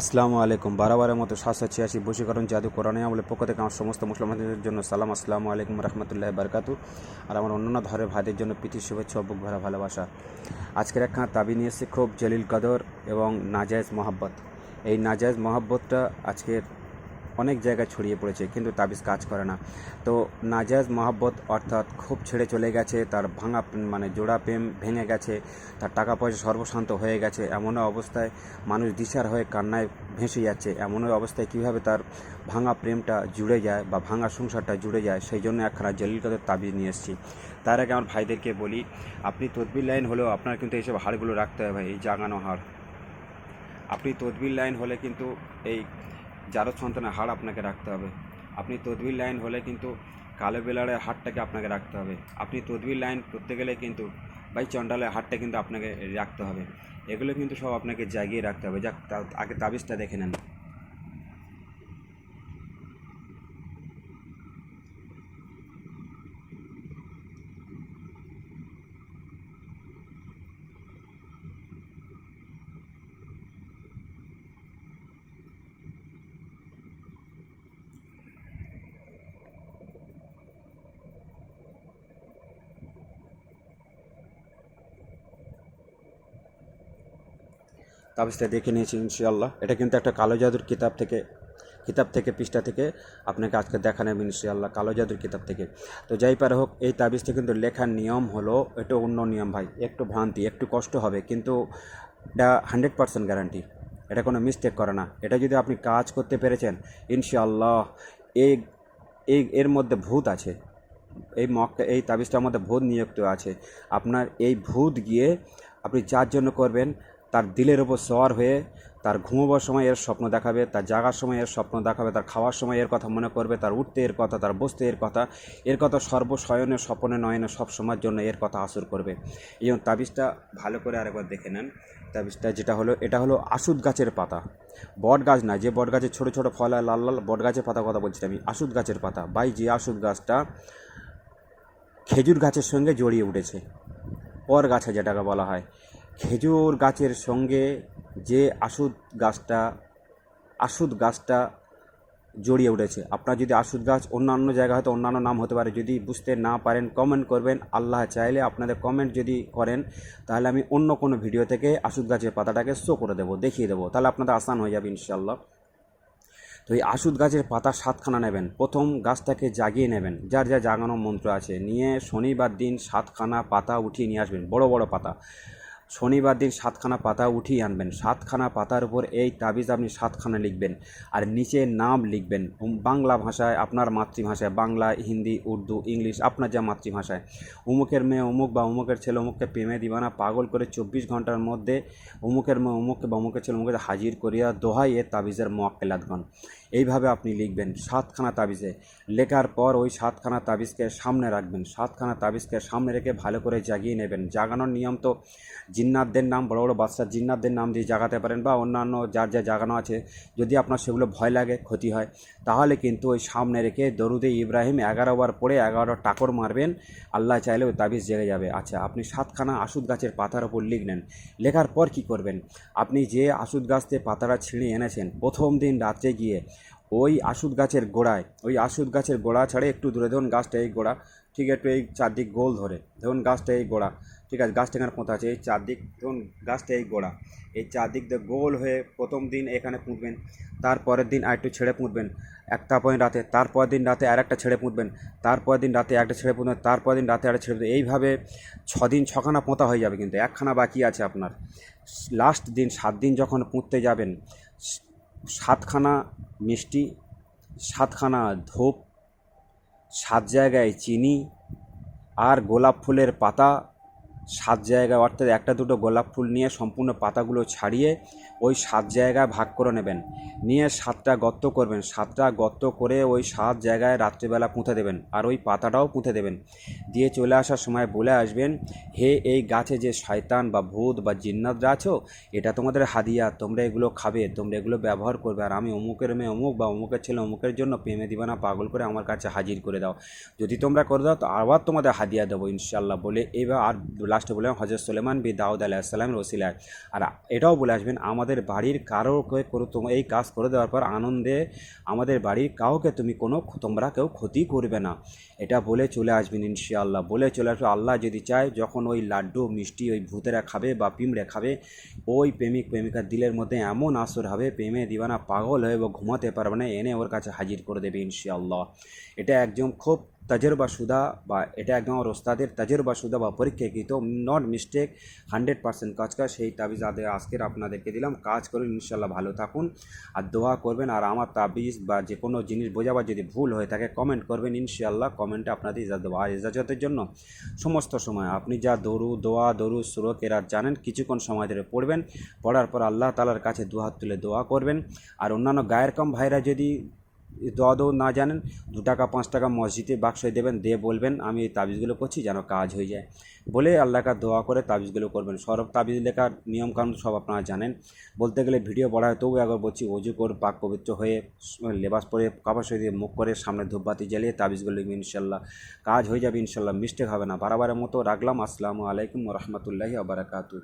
আসসালামু আলাইকুম। বারাবারের মতো সাতশো ছিয়াশি বশীকরণ জাদু কোরআনে আমলের পক্ষ থেকে আমার সমস্ত মুসলমানদের জন্য সালাম, আসসালামু আলাইকুম রহমতুল্লাহ বারকাতু আর আমার অন্যান্য ধরের ভাইদের জন্য প্রীতি, শুভেচ্ছা বুক ভরা ভালোবাসা। আজকের একখানা তাবি নিয়ে এসেছি খুব জলিল কদর এবং নাজায়জ মহাব্বত। এই নাজায়জ মহাব্বতটা আজকের অনেক জায়গায় ছড়িয়ে পড়েছে, কিন্তু তাবিজ কাজ করে না। তো নাজাজ মহাব্বত অর্থাৎ খুব ছেড়ে চলে গেছে, তার ভাঙা মানে জোড়া প্রেম ভেঙে গেছে, তার টাকা পয়সা সর্বশান্ত হয়ে গেছে এমন অবস্থায় মানুষ দিশার হয়ে কান্নায় ভেসে যাচ্ছে এমন অবস্থায় কীভাবে তার ভাঙা প্রেমটা জুড়ে যায় বা ভাঙা সংসারটা জুড়ে যায়, সেই জন্য একখানা জলিল তাবিজ নিয়ে এসেছি। তার আগে আমার ভাইদেরকে বলি, আপনি তদবির লাইন হলেও আপনার কিন্তু এইসব হাড়গুলো রাখতে হবে ভাই, এই জাগানো হাড়। আপনি তদবির লাইন হলে কিন্তু এই জারদ সন্তানের হাড় আপনাকে রাখতে হবে। আপনি তদবির লাইন হলে কিন্তু কালো বেলারের হাড়টাকে আপনাকে রাখতে হবে। আপনি তদবির লাইন করতে গেলে কিন্তু ভাই চণ্ডালের হাড়টা কিন্তু আপনাকে রাখতে হবে। এগুলো কিন্তু সব আপনাকে জাগিয়ে রাখতে হবে। যাক আগে তাবিজটা দেখে নেন। তাবিজটা দেখে নিয়েছি ইনশাআল্লাহ। এটা কিন্তু একটা কালো জাদুর কিতাব থেকে কিতাব থেকে, পৃষ্ঠা থেকে আপনাকে আজকে দেখা নেবেন ইনশাআল্লাহ, কালো জাদুর কিতাব থেকে। তো যাই পারে হোক, এই তাবিজটা কিন্তু লেখার নিয়ম হলো, এটা অন্য নিয়ম ভাই, একটু ভ্রান্তি, একটু কষ্ট হবে, কিন্তু এটা হান্ড্রেড পার্সেন্ট গ্যারান্টি। এটা কোনো মিস্টেক করে না। এটা যদি আপনি কাজ করতে পেরেছেন, ইনশাআল্লাহ এই এই, এর মধ্যে ভূত আছে। এই মকটা এই তাবিজটার মধ্যে ভূত নিযুক্ত আছে। আপনার এই ভূত গিয়ে আপনি যার জন্য করবেন তার দিলের ওপর সওয়ার হয়ে তার ঘুমোবার সময় এর স্বপ্ন দেখাবে, তার জাগার সময় এর স্বপ্ন দেখাবে, তার খাওয়ার সময় এর কথা মনে করবে, তার উঠতে এর কথা, তার বসতে এর কথা এর কথা সর্বশয়নে স্বপনে, নয়নে, সব সময়ের জন্য এর কথা আসর করবে। এই জন্য তাবিজটা ভালো করে আরেকবার দেখে নেন। তাবিজটা যেটা হলো, এটা হলো আশুদ গাছের পাতা। বট গাছ না, যে বট গাছের ছোটো ছোটো ফল হয় লাল লাল বট গাছের পাতা কথা বলছি আমি, আশুদ গাছের পাতা। বাই যে আশুদ গাছটা খেজুর গাছের সঙ্গে জড়িয়ে উঠেছে। পর গাছে যেটাকে বলা হয়। খেজুর গাছের সঙ্গে যে আশুদ গাছটা আশুদ গাছটা জড়িয়ে উঠেছে। আপনার যদি আশুদ গাছ অন্যান্য জায়গায় হয়তো অন্যান্য নাম হতে পারে, যদি বুঝতে না পারেন কমেন্ট করবেন। আল্লাহ চাইলে আপনাদের কমেন্ট যদি করেন, তাহলে আমি অন্য কোনো ভিডিও থেকে আশুদ গাছের পাতাটাকে শো করে দেবো, দেখিয়ে দেবো। তাহলে আপনাদের আসান হয়ে যাবে ইনশাল্লাহ তো এই আশুদ গাছের পাতা সাতখানা নেবেন। প্রথম গাছটাকে জাগিয়ে নেবেন। যার যা জাগানো মন্ত্র আছে, নিয়ে শনিবার দিন সাতখানা পাতা উঠিয়ে নিয়ে আসবেন। বড় বড় পাতা। শনিবার দিন সাতখানা পাতা উঠিয়ে আনবেন। সাতখানা পাতার উপর এই তাবিজ আপনি সাতখানা লিখবেন আর নিচে নাম লিখবেন। বাংলা ভাষায় আপনার মাতৃভাষায়, বাংলা, হিন্দি, উর্দু, ইংলিশ, আপনার যা মাতৃভাষায়। উমুকের মেয়ে অমুক বা উমুকের ছেলে অমুককে প্রেমে দিবানা পাগল করে চব্বিশ ঘণ্টার মধ্যে উমুকের মেয়ে অমুককে বা অমুকের ছেলে অমুকে হাজির করিয়া দোহাই এ তাবিজের মোয়াক্কেলাতগণ। এইভাবে আপনি লিখবেন সাতখানা তাবিজে। লেখার পর ওই সাতখানা তাবিজকে সামনে রাখবেন। সাতখানা তাবিজকে সামনে রেখে ভালো করে জাগিয়ে নেবেন। জাগানোর নিয়ম তো জিন্নাতদের নাম, বড় বড় বাচ্চার জিন্নাতদের নাম দিয়ে জাগাতে পারেন বা অন্যান্য যার যা জাগানো আছে, যদি আপনার সেগুলো ভয় লাগে, ক্ষতি হয়, তাহলে কিন্তু ওই সামনে রেখে দরুদে ইব্রাহিম এগারো বার পড়ে এগারো টাকর মারবেন। আল্লাহ চাইলে ওই তাবিজ জেগে যাবে। আচ্ছা আপনি সাতখানা আশুদ গাছের পাতার ওপর লিখলেন। লেখার পর কি করবেন? আপনি যে আশুদ গাছ থেকে পাতাটা ছিঁড়ে এনেছেন, প্রথম দিন রাত্রে গিয়ে ওই আশুদ গাছের গোড়ায়, ওই আশুদ গাছের গোড়া ছাড়ে একটু দূরে ধরুন, গাছটা এই গোড়া ঠিক একটু এই চারদিক গোল ধরে। ধরুন গাছটা এই গোড়া। ঠিক আছে, গাছটা এখানে পোঁতা আছে। এই চারদিক, ধরুন গাছটা এই গোড়া। এই চারদিক দিয়ে গোল হয়ে প্রথম দিন এখানে পুঁতবেন, তারপরের দিন আর একটু ছেড়ে পুঁতবেন। একটা পয়েন্ট রাতে তারপর দিন রাতে আর একটা ছেড়ে পুঁতবেন তারপর দিন রাতে একটা ছেড়ে পুঁতবেন তারপর দিন রাতে একটা ছেড়ে পুঁতবেন। এইভাবে ছদিন, ছখানা পোঁতা হয়ে যাবে কিন্তু। একখানা বাকি আছে আপনার। লাস্ট দিন, সাত দিন যখন পুঁততে যাবেন, সাতখানা মিষ্টি, সাতখানা ধূপ সাত জায়গায় চিনি আর গোলাপ ফুলের পাতা সাত জায়গায় অর্থাৎ একটা দুটো গোলাপ ফুল নিয়ে সম্পূর্ণ পাতাগুলো ছাড়িয়ে ওই সাত জায়গায় ভাগ করে নেবেন। নিয়ে সাতটা গর্ত করবেন। সাতটা গর্ত করে ওই সাত জায়গায় রাত্রিবেলা পুঁতে দেবেন আর ওই পাতাটাও পুঁতে দেবেন। দিয়ে চলে আসার সময় বলে আসবেন, হে, এই গাছে যে শয়তান বা ভূত বা জিন্নাতরা আছো, এটা তোমাদের হাদিয়া। তোমরা এগুলো খাবে, তোমরা এগুলো ব্যবহার করবে। আর আমি অমুকের মেয়ে, অমুক বা অমুকের ছেলে, অমুকের জন্য প্রেমে দিবানা পাগল করে আমার কাছে হাজির করে দাও। যদি তোমরা করে দাও, তো আবার তোমাদের হাদিয়া দেবো ইনশাল্লাহ বলে এবার আর লাস্টে বললাম হজরত সুলেমান বি দাউদ আলাইসাল্লামের ওসিলায়। আর এটাও বলে আসবেন, আমাদের বাড়ির কারোকে করে তোম, এই কাজ করে দেওয়ার পর আনন্দে আমাদের বাড়ির কাউকে তুমি কোনো তোমরা কেউ ক্ষতি করবে না। এটা বলে চলে আসবেন ইনশাআল্লাহ। বলে চলে আসবে, আল্লাহ যদি চায়, যখন ওই লাড্ডু, মিষ্টি ওই ভূতেরা খাবে বা পিঁমড়ে খাবে, ওই প্রেমিক, প্রেমিকার দিলের মধ্যে এমন আসর হবে, প্রেমে দিবানা পাগল হয়ে ঘুমাতে পারবে না, এনে ওর কাছে হাজির করে দেবে ইনশাআল্লাহ। এটা একদম খুব তজরবা সুদা বা এটা একদম আমার ওস্তাদের তজরবা সুদা বা পরীক্ষাকৃত নট মিস্টেক হান্ড্রেড পার্সেন্ট কাজ কাজ সেই তাবিজ আজকের আপনাদেরকে দিলাম। কাজ করুন ইনশাল্লাহ ভালো থাকুন আর দোয়া করবেন আর আমার তাবিজ বা যে কোনো জিনিস বোঝাবার যদি ভুল হয়ে থাকে কমেন্ট করবেন ইনশাল্লাহ কমেন্টে আপনাদের ইজাজ দেবো আর ইজাজতের জন্য। সমস্ত সময় আপনি যা দরু, দোয়া, দরু সুরক এরা জানেন, কিছুক্ষণ সময় ধরে পড়বেন, পড়ার পর আল্লাহ তালার কাছে দু হাত তুলে দোয়া করবেন। আর অন্যান্য গায়ের কম ভাইরা যদি দোয়া দৌ না জানেন, দু টাকা, পাঁচ টাকা মসজিদে বাক্সে দেবেন, দিয়ে বলবেন, আমি এই তাবিজগুলো করছি যেন কাজ হয়ে যায়। বলে আল্লাহকে দোয়া করে তাবিজগুলো করবেন। সরব তাবিজ লেখার নিয়মকানুন সব আপনারা জানেন। বলতে গেলে ভিডিও বড় হয় তবু একবার বলছি অজু কর, পাক পবিত্র হয়ে, লেবাস পরে, কাপড় দিয়ে মুখ করে, সামনে ধূপবাতি জ্বালিয়ে তাবিজগুলো ইনশাল্লাহ। কাজ হয়ে যাবে ইনশাল্লাহ মিস্টেক হবে না। বারবারের মতো রাখলাম। আসসালামু আলাইকুম রহমতুল্লাহি আবরাকাতু